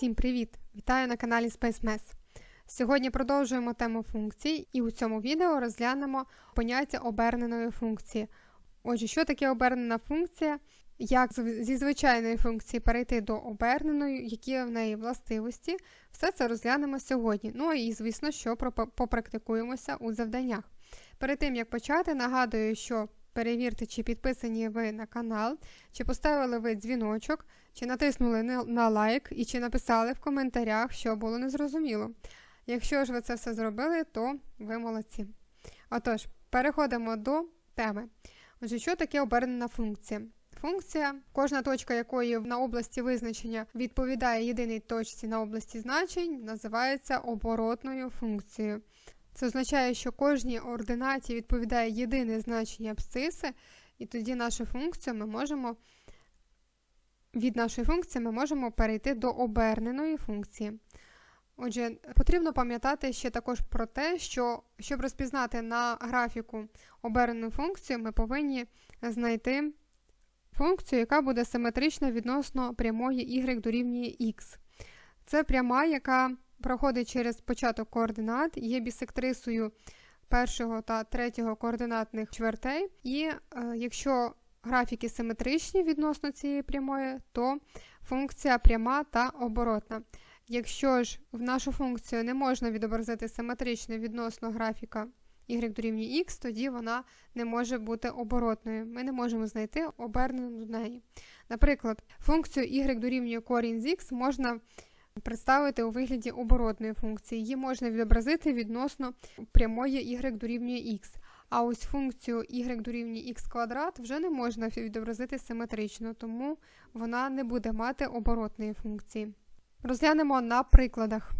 Всім привіт! Вітаю на каналі SpaceMess. Сьогодні продовжуємо тему функцій, і у цьому відео розглянемо поняття оберненої функції. Отже, що таке обернена функція, як зі звичайної функції перейти до оберненої, які в неї властивості, все це розглянемо сьогодні. Ну і, звісно, що попрактикуємося у завданнях. Перед тим як почати, нагадую, що перевірте, чи підписані ви на канал, чи поставили ви дзвіночок, чи натиснули на- лайк і чи написали в коментарях, що було незрозуміло. Якщо ж ви це все зробили, то ви молодці. Отож, переходимо до теми. Отже, що таке обернена функція? Функція, кожна точка якої на області визначення відповідає єдиній точці на області значень, називається оборотною функцією. Це означає, що кожній ординаті відповідає єдине значення абсциси, і тоді нашу функцію ми можемо від нашої функції ми можемо перейти до оберненої функції. Отже, потрібно пам'ятати ще також про те, що щоб розпізнати на графіку обернену функцію, ми повинні знайти функцію, яка буде симетрична відносно прямої y дорівнює x. Це пряма, яка проходить через початок координат, є бісектрисою першого та третього координатних чвертей. І е, якщо графіки симетричні відносно цієї прямої, то функція пряма та оборотна. Якщо ж в нашу функцію не можна відобразити симетрично відносно графіка y дорівнює x, тоді вона не може бути оборотною. Ми не можемо знайти обернену до неї. Наприклад, функцію y дорівнює корінь з x можна представити у вигляді оборотної функції. Її можна відобразити відносно прямої y дорівнює x. А ось функцію y дорівнює x квадрат вже не можна відобразити симетрично, тому вона не буде мати оборотної функції. Розглянемо на прикладах.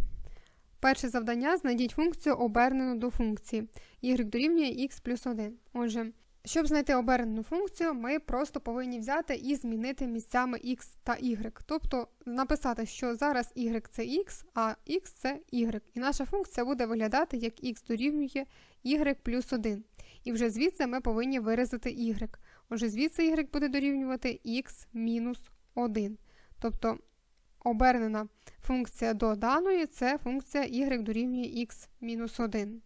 Перше завдання знайдіть функцію обернену до функції y дорівнює x плюс 1. Отже, щоб знайти обернену функцію, ми просто повинні взяти і змінити місцями x та y. Тобто написати, що зараз y це x, а x це y. І наша функція буде виглядати як x дорівнює y плюс 1. І вже звідси ми повинні виразити y. Отже, звідси y буде дорівнювати x мінус 1. Тобто обернена функція до даної це функція y дорівнює x мінус 1.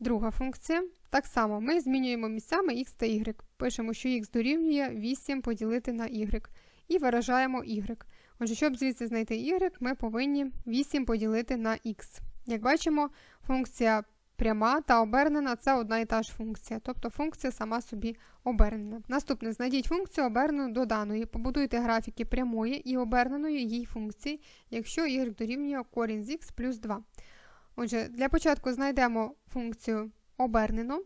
Друга функція. Так само ми змінюємо місцями x та y. Пишемо, що x дорівнює 8 поділити на y. І виражаємо y. Отже, щоб звідси знайти y, ми повинні 8 поділити на x. Як бачимо, функція пряма та обернена це одна і та ж функція, тобто функція сама собі обернена. Наступне, знайдіть функцію обернену до даної. Побудуйте графіки прямої і оберненої її функції, якщо y дорівнює корінь з x плюс 2. Отже, для початку знайдемо функцію обернену,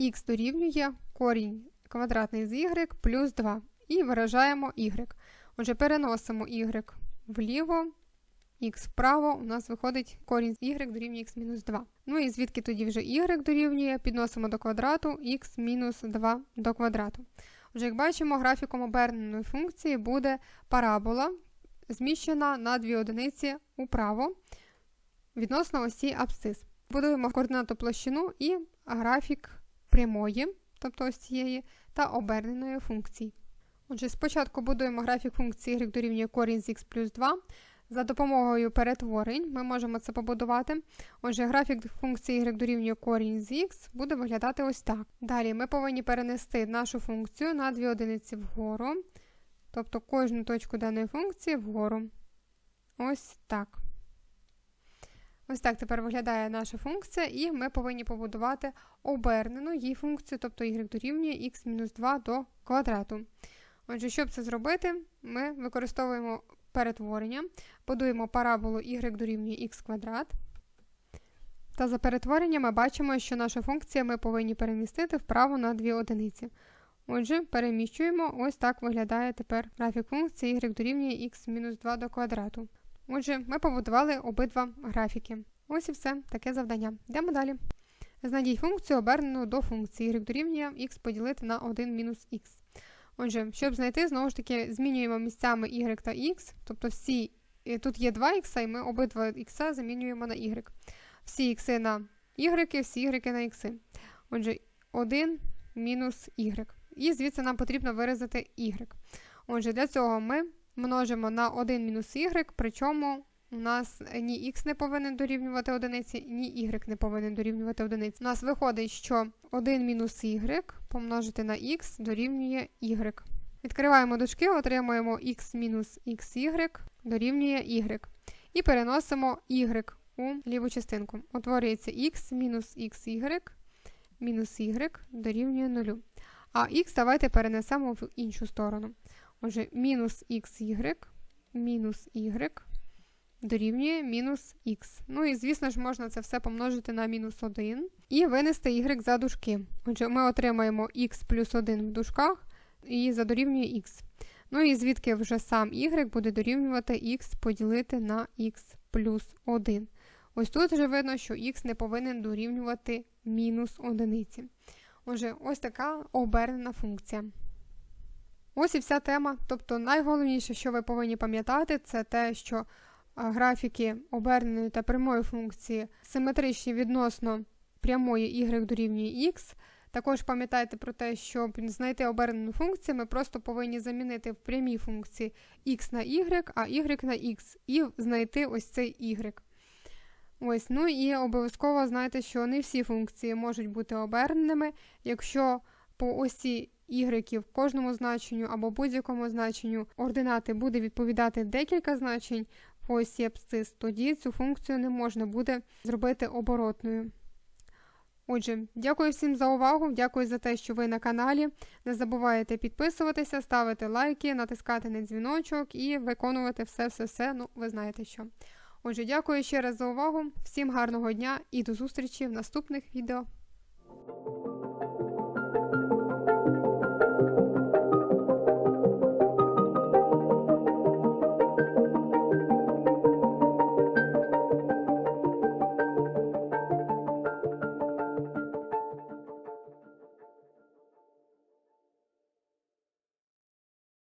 x дорівнює корінь квадратний з y плюс 2 і виражаємо y. Отже, переносимо y вліво, x вправо, у нас виходить корінь з y дорівнює x мінус 2. Ну і звідки тоді вже y дорівнює, підносимо до квадрату x мінус 2 до квадрату. Отже, як бачимо, графіком оберненої функції буде парабола, зміщена на дві одиниці управо відносно осі абсцис. Будуємо координату площину і графік прямої, тобто ось цієї, та оберненої функції. Отже, спочатку будуємо графік функції y дорівнює корінь з x плюс 2. За допомогою перетворень ми можемо це побудувати. Отже, графік функції y дорівнює корінь з x буде виглядати ось так. Далі ми повинні перенести нашу функцію на дві одиниці вгору, тобто кожну точку даної функції вгору. Ось так. Ось так тепер виглядає наша функція, і ми повинні побудувати обернену її функцію, тобто y дорівнює x-2 до квадрату. Отже, щоб це зробити, ми використовуємо перетворення, будуємо параболу y дорівнює x квадрат. Та за перетворенням ми бачимо, що нашу функцію ми повинні перемістити вправо на 2 одиниці. Отже, переміщуємо, ось так виглядає тепер графік функції y дорівнює x-2 до квадрату. Отже, ми побудували обидва графіки. Ось і все, таке завдання. Йдемо далі. Знайдіть функцію обернену до функції y дорівнює x поділити на 1 мінус x. Отже, щоб знайти, знову ж таки, змінюємо місцями y та x, тобто всі, тут є 2 х, і ми обидва х замінюємо на y. Всі х на y, всі y на х. Отже, 1 мінус y. І звідси нам потрібно виразити y. Отже, для цього ми множимо на 1 мінус y, причому у нас ні x не повинен дорівнювати одиниці, ні y не повинен дорівнювати одиниці. У нас виходить, що 1 мінус y помножити на x дорівнює y. Відкриваємо дужки, отримуємо x мінус xy дорівнює y. І переносимо y у ліву частинку. Утворюється x мінус xy мінус y дорівнює 0. А x давайте перенесемо в іншу сторону. Отже, мінус xy мінус y дорівнює мінус х. Ну і, звісно ж, можна це все помножити на мінус 1 і винести y за дужки. Отже, ми отримаємо х плюс 1 в дужках і задорівнює х. Ну і звідки вже сам y буде дорівнювати х поділити на х плюс 1. Ось тут вже видно, що х не повинен дорівнювати мінус одиниці. Отже, ось така обернена функція. Ось і вся тема. Тобто, найголовніше, що ви повинні пам'ятати, це те, що графіки оберненої та прямої функції симетричні відносно прямої y дорівнює x. Також пам'ятайте про те, щоб знайти обернену функцію, ми просто повинні замінити в прямій функції x на y, а y на x, і знайти ось цей y. Ось, ну і обов'язково знайте, що не всі функції можуть бути оберненими. Якщо по осі y кожному значенню або будь-якому значенню ординати буде відповідати декілька значень по осі абсцис, тоді цю функцію не можна буде зробити оборотною. Отже, дякую всім за увагу, дякую за те, що ви на каналі. Не забувайте підписуватися, ставити лайки, натискати на дзвіночок і виконувати все-все-все, ну, ви знаєте що. Отже, дякую ще раз за увагу, всім гарного дня і до зустрічі в наступних відео.